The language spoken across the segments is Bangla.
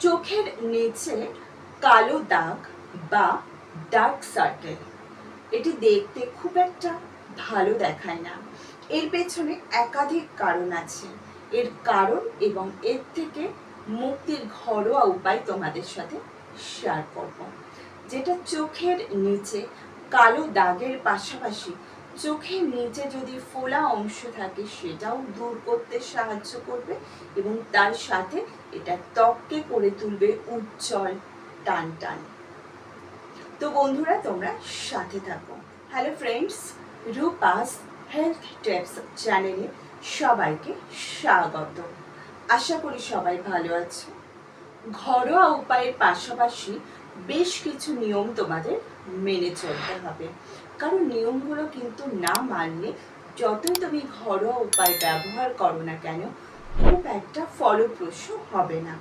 চোখের নিচে কালো দাগ বা ডার্ক সার্কেল এটি দেখতে খুব একটা ভালো দেখায় না। এর পেছনে একাধিক কারণ আছে। এর কারণ এবং এর থেকে মুক্তির ঘরোয়া উপায় তোমাদের সাথে শেয়ার করব। যেটা চোখের নিচে কালো দাগের পাশাপাশি চোখের নিচে যদি ফোলা অংশ থাকে, সেটাও দূর করতে সাহায্য করবে এবং তার সাথে এটা ত্বককে করে তুলবে উজ্জ্বল টান টান তো বন্ধুরা, তোমরা সাথে থাকো। Hello friends Rupa's health tips চ্যানেলে সবাইকে স্বাগত। আশা করি সবাই ভালো আছো। ঘরোয়া উপায়ের পাশাপাশি বেশ কিছু নিয়ম তোমাদের মেনে চলতে হবে। কারণ নিয়মগুলো কিন্তু না মানলে যতই তুমি ঘরোয়া উপায় ব্যবহার করো না কেন, খুব একটা ফলপ্রসূ হবে না।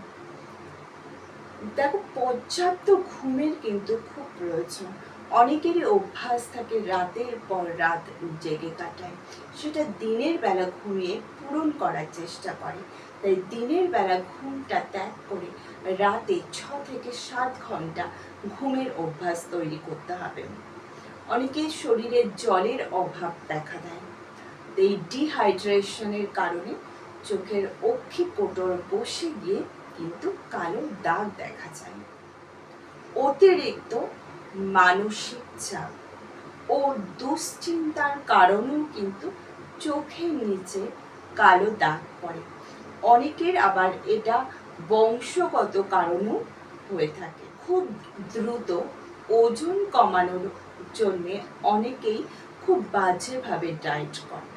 দেখো, পর্যাপ্ত ঘুমের কিন্তু খুব প্রয়োজন। অনেকেরই অভ্যাস থাকে রাতের পর রাত জেগে কাটায়। সেটা দিনের বেলা ঘুমিয়ে পূরণ করার চেষ্টা করে। তাই দিনের বেলা ঘুমটা ত্যাগ করে রাতে ছ থেকে সাত ঘণ্টা ঘুমের অভ্যাস তৈরি করতে হবে। অনেকের শরীরে জলের অভাব দেখা দেয়। এই ডিহাইড্রেশনের কারণে চোখের অক্ষি কোটর বসে গিয়ে কিন্তু কালো দাগ দেখা যায়। অতিরিক্ত মানসিক চাপ ও দুশ্চিন্তার কারণেও কিন্তু চোখের নিচে কালো দাগ পড়ে। অনেকের আবার এটা বংশগত কারণেও হয়ে থাকে। খুব দ্রুত ওজন কমানোর জন্যে অনেকেই খুব বাজেভাবে ডায়েট করে।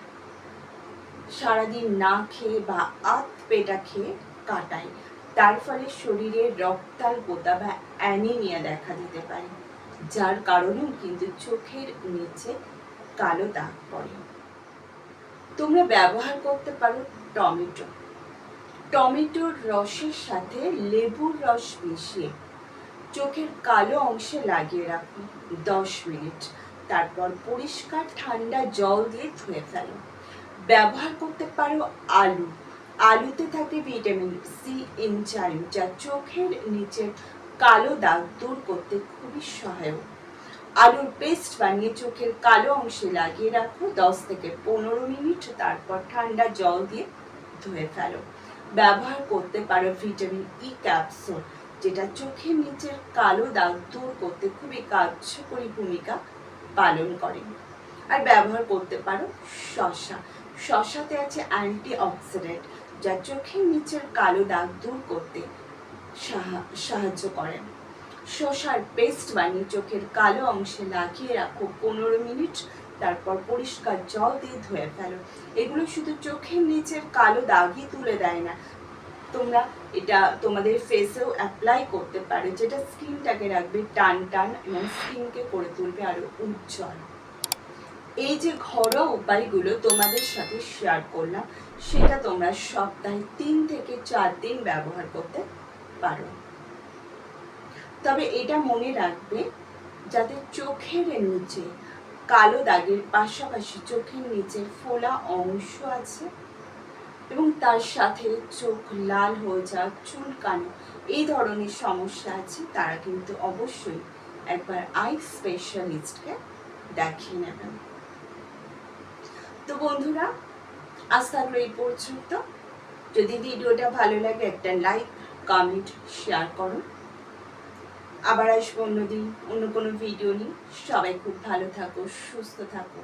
সারাদিন না খেয়ে বা আত পেটা খেয়ে কাটায়। তার ফলে শরীরে রক্তাল্পতা বা অ্যানিমিয়া দেখা দিতে পারে, যার কারণেও কিন্তু চোখের নিচে কালো দাগ পড়ে। তোমরা ব্যবহার করতে পারো টমেটো। টমেটোর রসের সাথে লেবুর রস মিশিয়ে চোখের কালো অংশে লাগিয়ে রাখো দশ মিনিট। তারপর পরিষ্কার ঠান্ডা জল দিয়ে ধুয়ে ফেলো ব্যবহার করতে পারো আলু। আলুতে থাকে ভিটামিন সি এনজাইম যা চোখের নিচের কালো দাগ দূর করতে খুবই সহায়ক। আলুর পেস্ট বানিয়ে চোখের কালো অংশে লাগিয়ে রাখো দশ থেকে পনেরো মিনিট। তারপর ঠান্ডা জল দিয়ে ধুয়ে ফেলো। ব্যবহার করতে পারো ভিটামিন ই ক্যাপসুল। যেটা চোখের নিচের কালো দাগ দূর করতে খুবই কার্যকরী ভূমিকা পালন করে। আর ব্যবহার করতে পারো শশা। শশাতে আছে অ্যান্টি অক্সিডেন্ট যা চোখের নিচের কালো দাগ দূর করতে সাহায্য করে। শশার পেস্ট বানিয়ে চোখের কালো অংশে লাগিয়ে রাখো পনেরো মিনিট, তারপর পরিষ্কার জল দিয়ে ধুয়ে ফেলো। এগুলো শুধু চোখের নিচের কালো দাগই তুলে দেয় না তোমরা এটা তোমাদের ফেসেও অ্যাপ্লাই করতে পারো। যেটা স্কিনটাকে রাখবে টান টান এবং স্কিনকে করে তুলবে আরও উজ্জ্বল। এই যে ঘরোয়া উপায়গুলো তোমাদের সাথে শেয়ার করলাম, সেটা তোমরা সপ্তাহে তিন থেকে চার দিন ব্যবহার করতে পারো। তবে এটা মনে রাখবে, যাতে চোখের নিচে, কালো দাগের পাশাপাশি চোখের নিচে ফোলা অংশ আছে এবং তার সাথে চোখ লাল হয়ে যাওয়া চুলকানো, এই ধরনের সমস্যা আছে, তারা কিন্তু অবশ্যই একবার আই স্পেশালিস্টকে দেখিয়ে নেবেন। তো বন্ধুরা, আজ থাকল এই পর্যন্ত। যদি ভিডিওটা ভালো লাগে, একটা লাইক কমেন্ট শেয়ার করো। আবার আসব অন্যদিন, অন্য কোনো ভিডিও নিয়ে। সবাই খুব ভালো থাকো, সুস্থ থাকো।